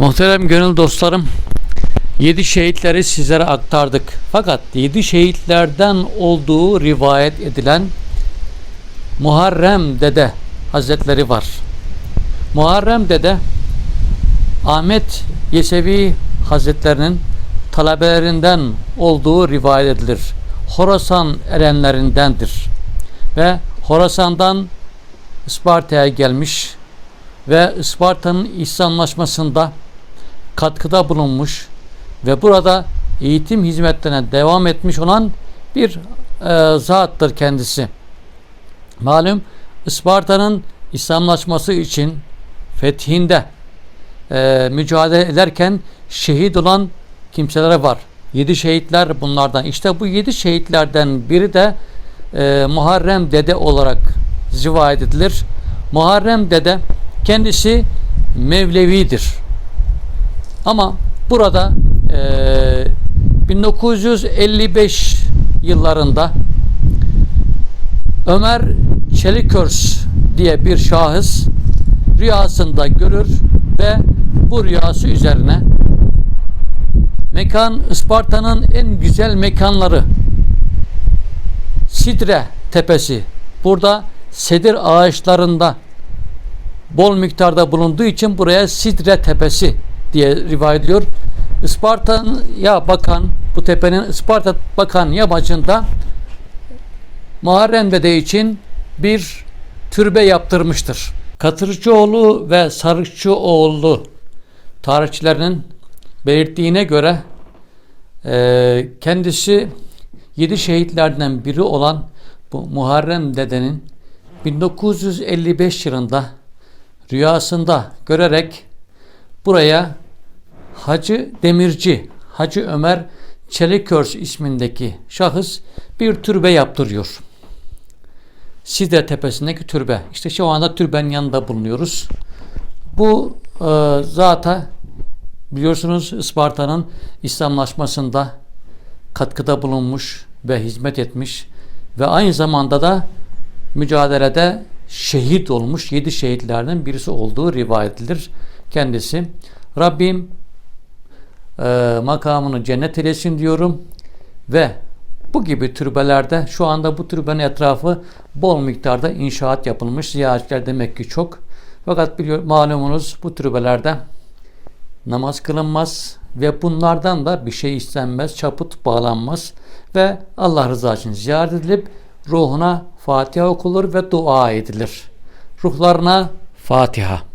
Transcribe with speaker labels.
Speaker 1: Muhterem gönül dostlarım, yedi şehitleri sizlere aktardık. Fakat yedi şehitlerden olduğu rivayet edilen Muharrem Dede Hazretleri var. Muharrem Dede Ahmet Yesevi Hazretlerinin talebelerinden olduğu rivayet edilir. Horasan erenlerindendir. Ve Horasan'dan Isparta'ya gelmiş ve Isparta'nın İslamlaşmasında katkıda bulunmuş ve burada eğitim hizmetlerine devam etmiş olan bir e, zattır kendisi. Malum Isparta'nın İslamlaşması için fethinde e, mücadele ederken şehit olan kimseler var. Yedi şehitler bunlardan. İşte bu yedi şehitlerden biri de e, Muharrem Dede olarak rivayet edilir. Muharrem Dede kendisi Mevlevidir. Ama burada e, 1955 yıllarında Ömer Çelikörs diye bir şahıs rüyasında görür ve bu rüyası üzerine mekan Isparta'nın en güzel mekanları Sidre tepesi burada sedir ağaçlarında bol miktarda bulunduğu için buraya Sidre tepesi diye rivayet ediyor. Isparta'ya bakan bu tepenin Isparta bakan yamacında Muharrem Dede için bir türbe yaptırmıştır. Katırcıoğlu ve Sarıkçıoğlu tarihçilerinin belirttiğine göre e, kendisi yedi şehitlerden biri olan bu Muharrem Dede'nin 1955 yılında rüyasında görerek buraya Hacı Demirci, Hacı Ömer Çelikörs ismindeki şahıs bir türbe yaptırıyor. Sidre tepesindeki türbe. İşte şu anda türbenin yanında bulunuyoruz. Bu e, zata biliyorsunuz Isparta'nın İslamlaşmasında katkıda bulunmuş ve hizmet etmiş ve aynı zamanda da mücadelede şehit olmuş yedi şehitlerden birisi olduğu rivayet edilir kendisi. Rabbim e, makamını cennet eylesin diyorum ve bu gibi türbelerde şu anda bu türbenin etrafı bol miktarda inşaat yapılmış. Ziyaretçiler demek ki çok. Fakat biliyor, malumunuz bu türbelerde namaz kılınmaz ve bunlardan da bir şey istenmez, çaput bağlanmaz ve Allah rızası için ziyaret edilip ruhuna Fatiha okunur ve dua edilir. Ruhlarına Fatiha.